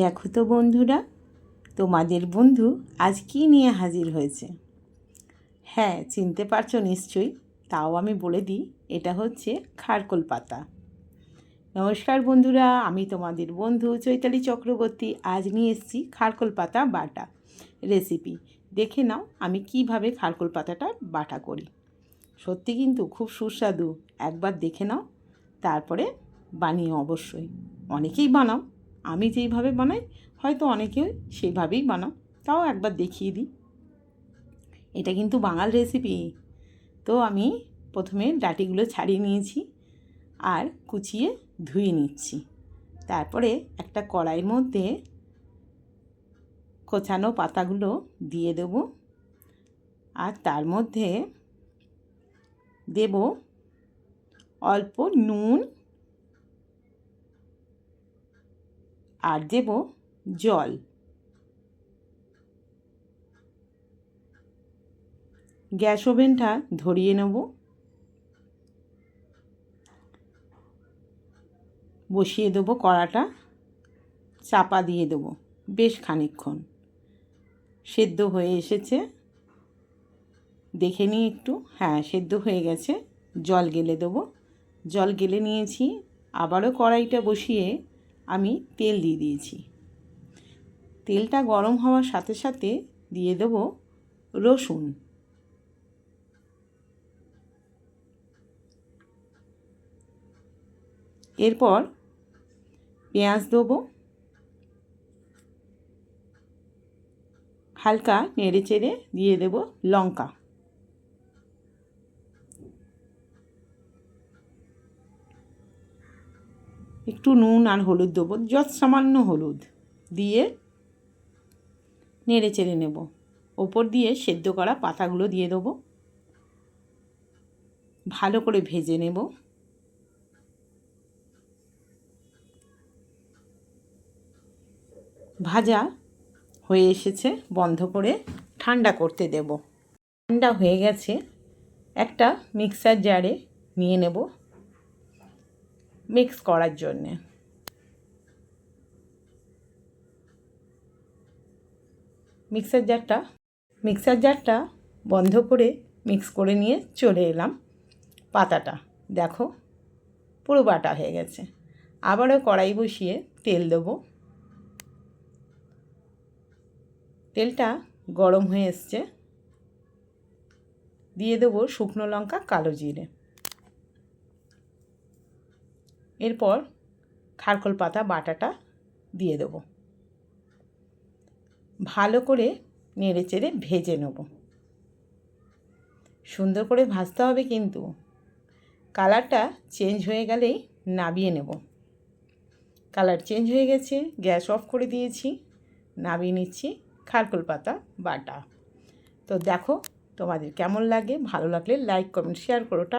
দেখো তো বন্ধুরা, তোমাদের বন্ধু আজ কি নিয়ে হাজির হয়েছে? হ্যাঁ চিনতে পারছ নিশ্চয়ই, তাও আমি বলে দিই, এটা হচ্ছে খারকোল পাতা। নমস্কার বন্ধুরা, আমি তোমাদের বন্ধু চৈতালি চক্রবর্তী, আজ নিয়ে এসেছি খারকোল পাতা বাটা রেসিপি দেখে নাও আমি কীভাবে খারকোল পাতাটা বাটা করি। সত্যি কিন্তু খুব সুস্বাদু, একবার দেখে নাও, তারপরে বানিয়ে অবশ্যই। অনেকেই বানাও আমি যেইভাবে বানাই, হয়তো অনেকে সেইভাবেই বানাও। তাও একবার দেখিয়ে দিই। এটা কিন্তু বাঙাল রেসিপি তো আমি প্রথমে ডাটিগুলো ছাড়িয়ে নিয়েছি আর কুচিয়ে ধুয়ে নিচ্ছি। তারপরে একটা কড়াইয়ের মধ্যে কোচানো পাতাগুলো দিয়ে দেব। আর তার মধ্যে দেব অল্প নুন আর দেব জল। গ্যাস ওভেনটা ধরিয়ে নেব। বসিয়ে দেবো কড়াটা। চাপা দিয়ে দেবো বেশ খানিকক্ষণ। সেদ্ধ হয়ে এসেছে। দেখে নিই একটু। হ্যাঁ সেদ্ধ হয়ে গেছে। জল গেলে দেবো। জল গেলে নিয়েছি। আবারও কড়াইটা বসিয়ে আমি তেল দিয়ে দিয়েছি। তেলটা গরম হওয়ার সাথে সাথে দিয়ে দেব রসুন। এরপর পেঁয়াজ দেবো। হালকা নেড়ে চেড়ে দিয়ে দেব লঙ্কা। একটু নুন আর হলুদ দেবো, যত সামান্য হলুদ দিয়ে নেড়ে চেড়ে নেব। ওপর দিয়ে সেদ্ধ করা পাতাগুলো দিয়ে দেবো। ভালো করে ভেজে নেব। ভাজা হয়ে এসেছে, বন্ধ করে ঠান্ডা করতে দেব। ঠান্ডা হয়ে গেছে, একটা মিক্সার জারে নিয়ে নেব। মিক্স করার জন্যে। মিক্সার জারটা মিক্সার জারটা বন্ধ করে মিক্স করে নিয়ে চলে এলাম পাতাটা। দেখো, পুরো বাটা হয়ে গেছে। আবারও কড়াই বসিয়ে তেল দেবো। তেলটা গরম হয়ে এসছে। দিয়ে দেবো শুকনো লঙ্কা, কালো জিরে। এরপর খারকোল পাতা, বাটাটা দিয়ে দেব। ভালো করে নেড়ে চেড়ে ভেজে নেব। সুন্দর করে ভাজতে হবে কিন্তু। কালারটা চেঞ্জ হয়ে গেলেই নাবিয়ে নেব। কালার চেঞ্জ হয়ে গেছে, গ্যাস অফ করে দিয়েছি। নাবিয়ে নিচ্ছি খারকল পাতা, বাটা। তো দেখো তোমাদের কেমন লাগে, ভালো লাগলে লাইক, কমেন্ট, শেয়ার করোটা